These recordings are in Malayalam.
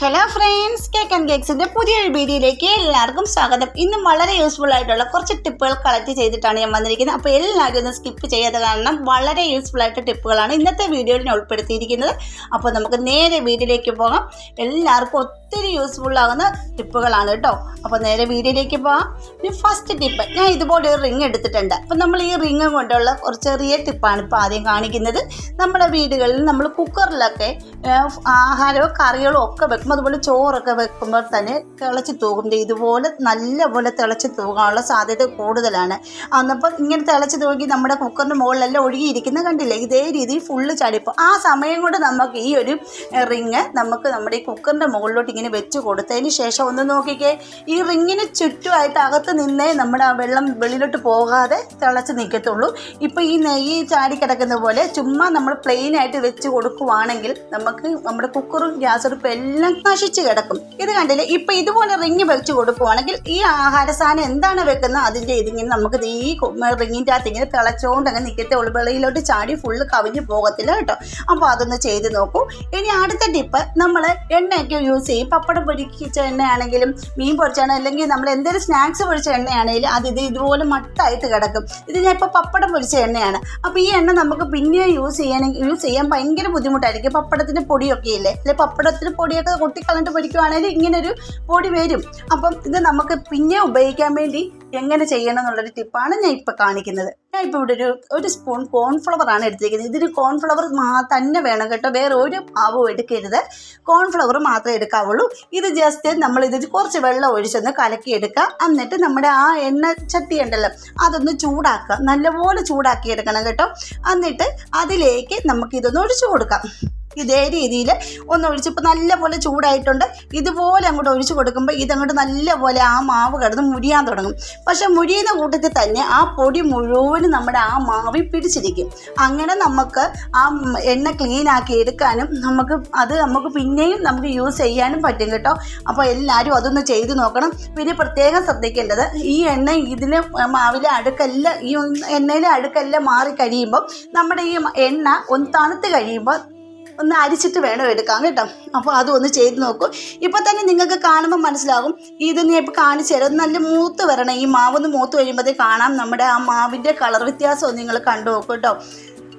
ഹലോ ഫ്രണ്ട്സ് കേക്ക് ആൻഡ് കേക്സിന്റെ പുതിയൊരു വീഡിയോയിലേക്ക് എല്ലാവർക്കും സ്വാഗതം. ഇന്ന് വളരെ യൂസ്ഫുൾ ആയിട്ടുള്ള കുറച്ച് ടിപ്പുകൾ കളക്ട് ചെയ്തിട്ടാണ് ഞാൻ വന്നിരിക്കുന്നത്. അപ്പോൾ എല്ലാവരും ഒന്ന് സ്കിപ്പ് ചെയ്യാതെ കാരണം വളരെ യൂസ്ഫുൾ ആയിട്ട് ടിപ്പുകളാണ് ഇന്നത്തെ വീഡിയോയിൽ ഞാൻ ഉൾപ്പെടുത്തിയിരിക്കുന്നത്. അപ്പോൾ നമുക്ക് നേരെ വീഡിയോയിലേക്ക് പോകാം. എല്ലാവർക്കും ഒത്തിരി യൂസ്ഫുൾ ആകുന്ന ടിപ്പുകളാണ് കേട്ടോ. അപ്പോൾ നേരെ വീഡിയോയിലേക്ക് പോകാം ഇനി ഫസ്റ്റ് ടിപ്പ് ഞാൻ ഇതുപോലെ ഒരു റിങ് എടുത്തിട്ടുണ്ട്. അപ്പം നമ്മൾ ഈ റിങ് കൊണ്ടുള്ള ഒരു ചെറിയ ടിപ്പാണ് ഇപ്പോൾ ആദ്യം കാണിക്കുന്നത്. നമ്മുടെ വീടുകളിൽ നമ്മൾ കുക്കറിലൊക്കെ ആഹാരവും കറികളോ ഒക്കെ വെക്കുമ്പോൾ അതുപോലെ ചോറൊക്കെ വെക്കുമ്പോൾ തന്നെ തിളച്ച് തൂകും. ഇതുപോലെ ഇതുപോലെ നല്ലപോലെ തിളച്ച് തൂകാനുള്ള സാധ്യത കൂടുതലാണ്. അന്നപ്പോൾ ഇങ്ങനെ തിളച്ച് തൂകി നമ്മുടെ കുക്കറിന്റെ മുകളിലെല്ലാം ഒഴുകിയിരിക്കുന്ന കണ്ടില്ലേ? ഇതേ രീതിയിൽ ഫുള്ള് ചടിപ്പ് ആ സമയം കൊണ്ട് നമുക്ക് ഈ ഒരു റിങ് നമുക്ക് നമ്മുടെ ഈ കുക്കറിന്റെ മുകളിലോട്ട് ഇങ്ങനെ വെച്ച് കൊടുത്തതിന് ശേഷം ഒന്ന് നോക്കിക്കേ ഈ റിങ്ങിന് ചുറ്റുമായിട്ട് അകത്ത് നിന്നേ നമ്മുടെ ആ വെള്ളം വെളിയിലോട്ട് പോകാതെ തിളച്ച് നിൽക്കത്തുള്ളൂ ഇപ്പോൾ ഈ നെയ്യ് ചാടി കിടക്കുന്ന പോലെ ചുമ്മാ നമ്മൾ പ്ലെയിൻ ആയിട്ട് വെച്ച് കൊടുക്കുവാണെങ്കിൽ നമുക്ക് നമ്മുടെ കുക്കറും ഗ്യാസ് അടുപ്പും എല്ലാം നശിച്ച് കിടക്കും. ഇത് കണ്ടില്ലേ? ഇപ്പം ഇതുപോലെ റിങ്ങ് വെച്ച് കൊടുക്കുവാണെങ്കിൽ ഈ ആഹാര സാധനം എന്താണ് വെക്കുന്നത്? അതിന്റെ ഇതിങ്ങനെ നമുക്ക് ഈ റിങ്ങിന്റെ അകത്ത് ഇങ്ങനെ തിളച്ചുകൊണ്ട് അങ്ങ് നിൽക്കത്തേ ഉള്ളൂ. വെളിയിലോട്ട് ചാടി ഫുള്ള് കവിഞ്ഞ് പോകത്തില്ല കേട്ടോ. അപ്പോൾ അതൊന്ന് ചെയ്ത് നോക്കൂ. ഇനി അടുത്ത ടിപ്പ് നമ്മൾ എണ്ണയൊക്കെ യൂസ് ചെയ്യും. പപ്പടം പൊരിച്ച എണ്ണയാണെങ്കിലും മീൻ പൊരിച്ചാണ് അല്ലെങ്കിൽ നമ്മൾ എന്തെങ്കിലും സ്നാക്സ് പൊരിച്ച എണ്ണയാണെങ്കിലും അത് ഇത് ഇതുപോലെ മട്ടായിട്ട് കിടക്കും. ഇത് ഞാൻ ഇപ്പോൾ പപ്പടം പൊരിച്ച എണ്ണയാണ്. അപ്പോൾ ഈ എണ്ണ നമുക്ക് പിന്നെ യൂസ് ചെയ്യണമെങ്കിൽ യൂസ് ചെയ്യാൻ ഭയങ്കര ബുദ്ധിമുട്ടായിരിക്കും. പപ്പടത്തിന്റെ പൊടിയൊക്കെ ഇല്ലേ? അല്ലെങ്കിൽ പപ്പടത്തിന് പൊടിയൊക്കെ കൊട്ടിക്കളഞ്ഞിട്ട് പൊരിക്കുവാണെങ്കിൽ ഇങ്ങനൊരു പൊടി വരും. അപ്പം ഇത് നമുക്ക് പിന്നെ ഉപയോഗിക്കാൻ വേണ്ടി എങ്ങനെ ചെയ്യണം എന്നുള്ളൊരു ടിപ്പാണ് ഞാൻ ഇപ്പോൾ കാണിക്കുന്നത്. ഞാൻ ഇപ്പോൾ ഇവിടെ ഒരു ഒരു സ്പൂൺ കോൺഫ്ലവർ ആണ് എടുത്തിരിക്കുന്നത്. ഇതിന് കോൺഫ്ലവർ തന്നെ വേണം കേട്ടോ. വേറെ ഒരു മാവും എടുക്കരുത്. കോൺഫ്ലവർ മാത്രമേ എടുക്കാവുള്ളൂ. ഇത് ജസ്റ്റ് നമ്മൾ ഇതിൽ കുറച്ച് വെള്ളം ഒഴിച്ചൊന്ന് കലക്കിയെടുക്കാം എന്നിട്ട് നമ്മുടെ ആ എണ്ണ ചട്ടി ഉണ്ടല്ലോ അതൊന്ന് ചൂടാക്കുക. നല്ലപോലെ ചൂടാക്കി എടുക്കണം കേട്ടോ. എന്നിട്ട് അതിലേക്ക് നമുക്ക് ഇതൊന്ന് ഒഴിച്ചു കൊടുക്കാം. ഇതേ രീതിയിൽ ഒന്ന് ഒഴിച്ച് ഇപ്പോൾ നല്ലപോലെ ചൂടായിട്ടുണ്ട്. ഇതുപോലെ അങ്ങോട്ട് ഒഴിച്ച് കൊടുക്കുമ്പോൾ ഇതങ്ങോട്ട് നല്ലപോലെ ആ മാവ് കിടന്ന് മുരിയാൻ തുടങ്ങും. പക്ഷേ മുരിയുന്ന കൂട്ടത്തിൽ തന്നെ ആ പൊടി മുഴുവനും നമ്മുടെ ആ മാവി പിടിച്ചിരിക്കും. അങ്ങനെ നമുക്ക് ആ എണ്ണ ക്ലീൻ ആക്കി എടുക്കാനും നമുക്ക് അത് നമുക്ക് പിന്നെയും നമുക്ക് യൂസ് ചെയ്യാനും പറ്റും കേട്ടോ. അപ്പോൾ എല്ലാവരും അതൊന്ന് ചെയ്ത് നോക്കണം. പിന്നെ പ്രത്യേകം ശ്രദ്ധിക്കേണ്ടത് ഈ എണ്ണ ഇതിന് മാവിലെ അടുക്കല്ല ഈ എണ്ണയിലെ അടുക്കല്ല മാറി കഴിയുമ്പോൾ നമ്മുടെ ഈ എണ്ണ ഒന്ന് തണുത്ത് കഴിയുമ്പോൾ ഒന്ന് അരിച്ചിട്ട് വേണം എടുക്കാൻ കേട്ടോ. അപ്പോൾ അതൊന്ന് ചെയ്ത് നോക്കൂ. ഇപ്പോൾ തന്നെ നിങ്ങൾക്ക് കാണുമ്പോൾ മനസ്സിലാകും. ഇത് ഞാൻ ഇപ്പോൾ കാണിച്ചു തരാം. നല്ല മൂത്ത് വരണം. ഈ മാവൊന്ന് മൂത്ത് കഴിയുമ്പോഴത്തേ കാണാം. നമ്മുടെ ആ മാവിന്റെ കളർ വ്യത്യാസം നിങ്ങൾ കണ്ടു നോക്കൂ കേട്ടോ.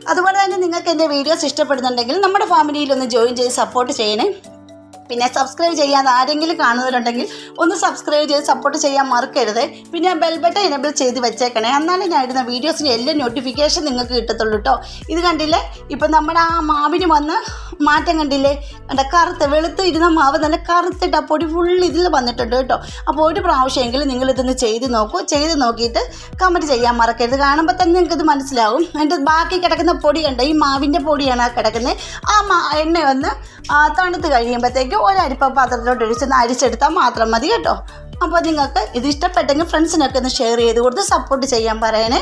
അതുപോലെ തന്നെ നിങ്ങൾക്ക് എന്റെ വീഡിയോസ് ഇഷ്ടപ്പെടുന്നുണ്ടെങ്കിൽ നമ്മുടെ ഫാമിലിയിൽ ഒന്ന് ജോയിൻ ചെയ്ത് സപ്പോർട്ട് ചെയ്യണേ. പിന്നെ സബ്സ്ക്രൈബ് ചെയ്യാതെ ആരെങ്കിലും കാണുന്നവരുണ്ടെങ്കിൽ ഒന്ന് സബ്സ്ക്രൈബ് ചെയ്ത് സപ്പോർട്ട് ചെയ്യാൻ മറക്കരുത്. പിന്നെ ബെൽ ബട്ടൺ എനബിൾ ചെയ്ത് വെച്ചേക്കണേ. എന്നാലേ ഞാൻ ഇടുന്ന വീഡിയോസിന്റെ എല്ലാ നോട്ടിഫിക്കേഷൻ നിങ്ങൾക്ക് കിട്ടത്തുള്ളൂ കേട്ടോ ഇത് കണ്ടില്ലേ? ഇപ്പം നമ്മുടെ ആ മാവിന് വന്ന് മാറ്റം കണ്ടില്ലേ? കണ്ട കറുത്ത് വെളുത്ത് ഇരുന്ന മാവ് നല്ല കറുത്തിട്ട് ആ പൊടി ഫുൾ ഇതിൽ വന്നിട്ടുണ്ട് കേട്ടോ. അപ്പോൾ ഒരു പ്രാവശ്യമെങ്കിലും നിങ്ങൾ ഇതൊന്ന് ചെയ്ത് നോക്കൂ. ചെയ്ത് നോക്കിയിട്ട് കമന്റ് ചെയ്യാൻ മറക്കരുത്. കാണുമ്പോൾ തന്നെ നിങ്ങൾക്കിത് മനസ്സിലാവും. എന്റെ ബാക്കി കിടക്കുന്ന പൊടി കണ്ടോ? ഈ മാവിന്റെ പൊടിയാണ് ആ കിടക്കുന്നത്. ആ എണ്ണ ഒന്ന് ആ, തണുത്ത് കഴിയുമ്പോഴത്തേക്ക് ഒരരിപ്പ പാത്രത്തിലോട്ട് ഒഴിച്ച് അരിച്ചെടുത്താൽ മാത്രം മതി കേട്ടോ. അപ്പോൾ നിങ്ങൾക്ക് ഇത് ഇഷ്ടപ്പെട്ടെങ്കിൽ ഫ്രണ്ട്സിനൊക്കെ ഒന്ന് ഷെയർ ചെയ്ത് കൊടുത്ത് സപ്പോർട്ട് ചെയ്യാൻ പറയണേ.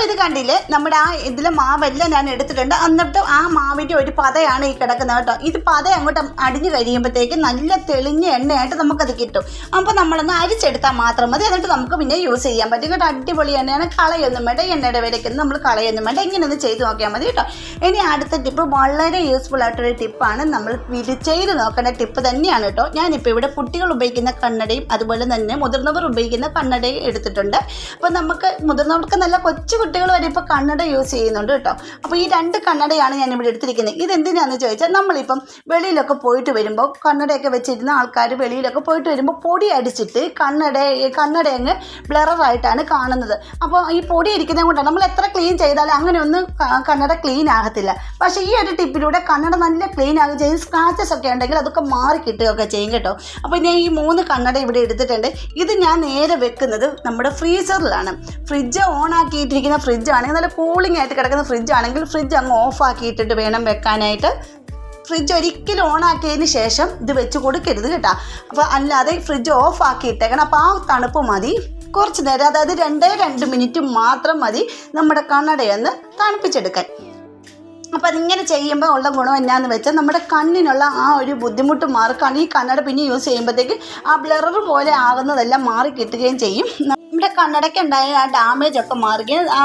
അപ്പോൾ ഇത് കണ്ടില്ലേ? നമ്മുടെ ആ ഇതിലെ മാവെല്ലാം ഞാൻ എടുത്തിട്ടുണ്ട്. എന്നിട്ട് ആ മാവിന്റെ ഒരു പതയാണ് ഈ കിടക്കുന്നത് കേട്ടോ. ഇത് പത അങ്ങോട്ട് അടിഞ്ഞു കഴിയുമ്പോഴത്തേക്ക് നല്ല തെളിഞ്ഞ എണ്ണയായിട്ട് നമുക്കത് കിട്ടും. അപ്പോൾ നമ്മളൊന്ന് അരിച്ചെടുത്താൽ മാത്രം മതി. എന്നിട്ട് നമുക്ക് പിന്നെ യൂസ് ചെയ്യാൻ പറ്റും. കേട്ടോ അടിപൊളി എണ്ണയാണ്. കളയൊന്നും വേണ്ട. എണ്ണയുടെ വിലയ്ക്കൊന്നും നമ്മൾ കളയൊന്നും വേണ്ട. ഇങ്ങനെ ഒന്ന് ചെയ്ത് നോക്കിയാൽ മതി കേട്ടോ. ഇനി അടുത്ത ടിപ്പ് വളരെ യൂസ്ഫുൾ ആയിട്ടൊരു ടിപ്പാണ് നമ്മൾ ചെയ്ത് നോക്കേണ്ട ടിപ്പ് തന്നെയാണ് കേട്ടോ. ഞാനിപ്പോൾ ഇവിടെ കുട്ടികൾ ഉപയോഗിക്കുന്ന കണ്ണടയും അതുപോലെ തന്നെ മുതിർന്നവർ ഉപയോഗിക്കുന്ന കണ്ണടയും എടുത്തിട്ടുണ്ട്. അപ്പോൾ നമുക്ക് മുതിർന്നവർക്ക് നല്ല കൊച്ചു കുട്ടികൾ വരെ ഇപ്പോൾ കണ്ണട യൂസ് ചെയ്യുന്നുണ്ട് കേട്ടോ. അപ്പോൾ ഈ രണ്ട് കണ്ണടയാണ് ഞാൻ ഇവിടെ എടുത്തിരിക്കുന്നത്. ഇതെന്തിനാണെന്ന് ചോദിച്ചാൽ നമ്മളിപ്പം വെളിയിലൊക്കെ പോയിട്ട് വരുമ്പോൾ കണ്ണടയൊക്കെ വെച്ചിരുന്ന ആൾക്കാർ വെളിയിലൊക്കെ പോയിട്ട് വരുമ്പോൾ പൊടി അടിച്ചിട്ട് കണ്ണട കണ്ണട അങ്ങ് ബ്ലറായിട്ടാണ് കാണുന്നത്. അപ്പോൾ ഈ പൊടി ഇരിക്കുന്നത് കൊണ്ടാണ് നമ്മൾ എത്ര ക്ലീൻ ചെയ്താലും അങ്ങനെ ഒന്നും കണ്ണട ക്ലീൻ ആകത്തില്ല. പക്ഷേ ഈ ഒരു ടിപ്പിലൂടെ കണ്ണട നല്ല ക്ലീൻ ആകുകയും ചെയ്യും. സ്ക്രാച്ചസ് ഒക്കെ ഉണ്ടെങ്കിൽ അതൊക്കെ മാറി കിട്ടുകയൊക്കെ ചെയ്യും കേട്ടോ. അപ്പോൾ ഞാൻ ഈ മൂന്ന് കണ്ണട ഇവിടെ എടുത്തിട്ടുണ്ട്. ഇത് ഞാൻ നേരെ വെക്കുന്നത് നമ്മുടെ ഫ്രീസറിലാണ് ഫ്രിഡ്ജ് ഓൺ ആക്കിയിട്ടിരിക്കുന്ന ഫ്രിഡ്ജ് ആണെങ്കിൽ നല്ല കൂളിംഗ് ആയിട്ട് കിടക്കുന്ന ഫ്രിഡ്ജ് ആണെങ്കിൽ ഫ്രിഡ്ജ് അങ്ങ് ഓഫ് ആക്കിയിട്ടിട്ട് വേണം വെക്കാനായിട്ട്. ഫ്രിഡ്ജ് ഒരിക്കലും ഓൺ ആക്കിയതിന് ശേഷം ഇത് വെച്ച് കൊടുക്കരുത് കേട്ടോ. അപ്പോൾ അല്ലാതെ ഫ്രിഡ്ജ് ഓഫ് ആക്കിയിട്ടേക്കണം അപ്പോൾ ആ തണുപ്പ് മതി. കുറച്ച് നേരം അതായത് രണ്ടേ രണ്ട് മിനിറ്റ് മാത്രം മതി നമ്മുടെ കണ്ണടയൊന്ന് തണുപ്പിച്ചെടുക്കാൻ. അപ്പോൾ അതിങ്ങനെ ചെയ്യുമ്പോൾ ഉള്ള ഗുണം എന്നാന്ന് വെച്ചാൽ നമ്മുടെ കണ്ണിനുള്ള ആ ഒരു ബുദ്ധിമുട്ട് മാറി. ഈ കണ്ണട പിന്നെ യൂസ് ചെയ്യുമ്പോഴത്തേക്ക് ആ ബ്ലറർ പോലെ ആകുന്നതെല്ലാം മാറി കിട്ടുകയും ചെയ്യും. നമ്മുടെ കണ്ണടയ്ക്ക് ഉണ്ടായ ആ ഡാമേജ് ഒക്കെ മാറുകയും ആ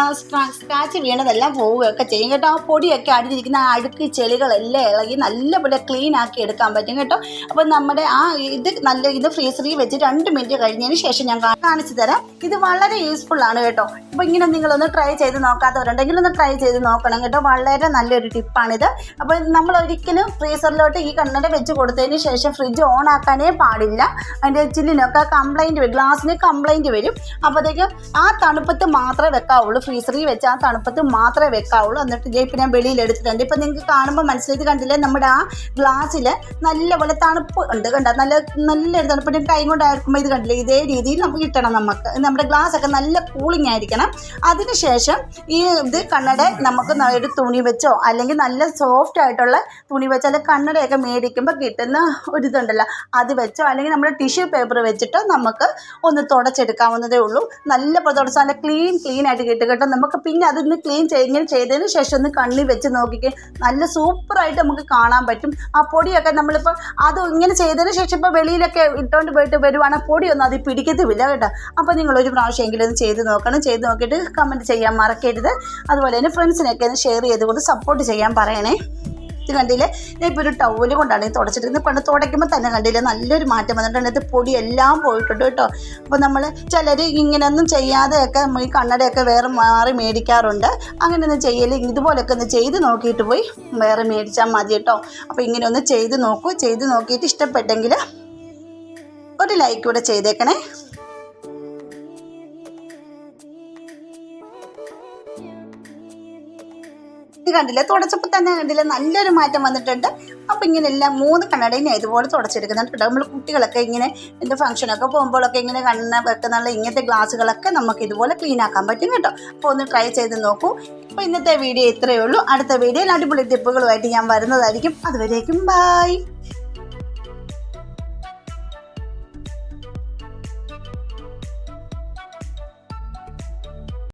സ്ക്രാച്ച് വീണതെല്ലാം പോവുകയൊക്കെ ചെയ്യും കേട്ടോ. ആ പൊടിയൊക്കെ അടിഞ്ഞിരിക്കുന്ന ആ അഴുക്ക് ചെളികളെല്ലാം ഇളകി നല്ലപോലെ ക്ലീൻ ആക്കി എടുക്കാൻ പറ്റും കേട്ടോ. അപ്പോൾ നമ്മുടെ ആ ഇത് നല്ല ഇത് ഫ്രീസറിൽ വെച്ച് രണ്ട് മിനിറ്റ് കഴിഞ്ഞതിന് ശേഷം ഞാൻ കാണിച്ചു തരാം. ഇത് വളരെ യൂസ്ഫുൾ ആണ് കേട്ടോ. അപ്പോൾ ഇങ്ങനെ നിങ്ങളൊന്ന് ട്രൈ ചെയ്ത് നോക്കാത്തവരുണ്ടെങ്കിൽ ഒന്ന് ട്രൈ ചെയ്ത് നോക്കണം കേട്ടോ. വളരെ നല്ലൊരു ടിപ്പാണിത് അപ്പോൾ നമ്മൾ ഒരിക്കലും ഫ്രീസറിലോട്ട് ഈ കണ്ണട വെച്ച് കൊടുത്തതിന് ശേഷം ഫ്രിഡ്ജ് ഓൺ ആക്കാനേ പാടില്ല. അതിന്റെ ചില്ലിനൊക്കെ കംപ്ലൈന്റ് വരും ഗ്ലാസ്സിന് കംപ്ലൈന്റ് വരും. അപ്പോഴത്തേക്കും ആ തണുപ്പത്ത് മാത്രമേ വെക്കാവുള്ളൂ. ഫ്രീസറിൽ വെച്ച് ആ തണുപ്പത്ത് മാത്രമേ വെക്കാവുള്ളൂ. എന്നിട്ട് ദേ ഇപ്പം ഞാൻ വെളിയിൽ എടുത്തിട്ടുണ്ട്. ഇപ്പം നിങ്ങൾക്ക് കാണുമ്പോൾ മനസ്സിലായത് കണ്ടില്ലേ? നമ്മുടെ ആ ഗ്ലാസ്സിൽ നല്ലപോലെ തണുപ്പ് ഉണ്ട് കണ്ട? നല്ല നല്ലൊരു തണുപ്പ്. ഞാൻ കൈ കൊണ്ടായിരിക്കുമ്പോൾ ഇത് കണ്ടില്ലേ? ഇതേ രീതിയിൽ നമുക്ക് കിട്ടണം നമുക്ക്. നമ്മുടെ ഗ്ലാസ് ഒക്കെ നല്ല കൂളിങ് ആയിരിക്കണം. അതിനുശേഷം ഈ ഇത് കണ്ണട നമുക്ക് ഒരു തുണി വെച്ചോ അല്ലെങ്കിൽ നല്ല സോഫ്റ്റ് ആയിട്ടുള്ള തുണി വെച്ചോ അല്ലെങ്കിൽ കണ്ണടയൊക്കെ മേടിക്കുമ്പോൾ കിട്ടുന്ന ഒരു ഇതുണ്ടല്ലോ. അത് വെച്ചോ അല്ലെങ്കിൽ നമ്മുടെ ടിഷ്യൂ പേപ്പർ വെച്ചിട്ടോ നമുക്ക് ഒന്ന് തുടച്ചെടുക്കാവുന്നതേ ഉള്ളൂ. നല്ല തുടച്ച് നല്ല ക്ലീൻ ക്ലീൻ ആയിട്ട് കിട്ടും കേട്ടോ. നമുക്ക് പിന്നെ അതൊന്ന് ക്ലീൻ ഇങ്ങനെ ചെയ്തതിന് ശേഷം ഒന്ന് കണ്ണി വെച്ച് നോക്കിക്കേ. നല്ല സൂപ്പറായിട്ട് നമുക്ക് കാണാൻ പറ്റും. ആ പൊടിയൊക്കെ നമ്മളിപ്പോൾ അത് ഇങ്ങനെ ചെയ്തതിന് ശേഷം ഇപ്പോൾ വെളിയിലൊക്കെ ഇട്ടുകൊണ്ട് പോയിട്ട് വരുവാണെങ്കിൽ പൊടിയൊന്നും അത് പിടിക്കത്തുമില്ല കേട്ടോ. അപ്പോൾ നിങ്ങൾ ഒരു പ്രാവശ്യമെങ്കിലും ഒന്ന് ചെയ്ത് നോക്കണം. ചെയ്ത് നോക്കിയിട്ട് കമന്റ് ചെയ്യാൻ മറക്കരുത്. അതുപോലെ തന്നെ ഫ്രണ്ട്സിനൊക്കെ ഒന്ന് ഷെയർ ചെയ്തുകൊണ്ട് സപ്പോർട്ട് ചെയ്യാൻ പറയണേ. ഇത് കണ്ടില്ലേ? ഞാൻ ഇപ്പോൾ ഒരു ടവൽ കൊണ്ടാണ് തുടച്ചിട്ട് പണ്ട് തുടയ്ക്കുമ്പോൾ തന്നെ കണ്ടില്ലേ? നല്ലൊരു മാറ്റം വന്നിട്ടുണ്ട്. ഇത് പൊടി എല്ലാം പോയിട്ടുണ്ട് കേട്ടോ. അപ്പോൾ നമ്മൾ ചിലർ ഇങ്ങനെയൊന്നും ചെയ്യാതെയൊക്കെ ഈ കണ്ണടയൊക്കെ വേറെ മാറി മേടിക്കാറുണ്ട്. അങ്ങനെയൊന്നും ചെയ്യൽ ഇതുപോലൊക്കെ ഒന്ന് ചെയ്ത് നോക്കിയിട്ട് പോയി വേറെ മേടിച്ചാൽ മതി കേട്ടോ. അപ്പോൾ ഇങ്ങനെ ഒന്ന് ചെയ്ത് നോക്കൂ. ചെയ്ത് നോക്കിയിട്ട് ഇഷ്ടപ്പെട്ടെങ്കിൽ ഒരു ലൈക്ക് കൂടെ ചെയ്തേക്കണേ. കണ്ടില്ലേ? തുടച്ചപ്പോൾ തന്നെ കണ്ടില്ല? നല്ലൊരു മാറ്റം വന്നിട്ടുണ്ട്. അപ്പോൾ ഇങ്ങനെ എല്ലാം മൂന്ന് കണ്ണടയും ഇതുപോലെ തുടച്ചെടുക്കുന്നുണ്ട് കേട്ടോ. നമ്മൾ കുട്ടികളൊക്കെ ഇങ്ങനെ എന്റെ ഫംഗ്ഷനൊക്കെ പോകുമ്പോഴൊക്കെ ഇങ്ങനെ കണ്ണ വെക്കുന്നുള്ള ഇങ്ങനത്തെ ഗ്ലാസ്സുകളൊക്കെ നമുക്ക് ഇതുപോലെ ക്ലീൻ ആക്കാൻ പറ്റും കേട്ടോ. അപ്പോൾ ഒന്ന് ട്രൈ ചെയ്ത് നോക്കൂ. അപ്പോൾ ഇന്നത്തെ വീഡിയോ ഇത്രയേ ഉള്ളൂ. അടുത്ത വീഡിയോയിൽ അടിപൊളി ടിപ്പുകളുമായിട്ട് ഞാൻ വരുന്നതായിരിക്കും. അതുവരേക്കും ബൈ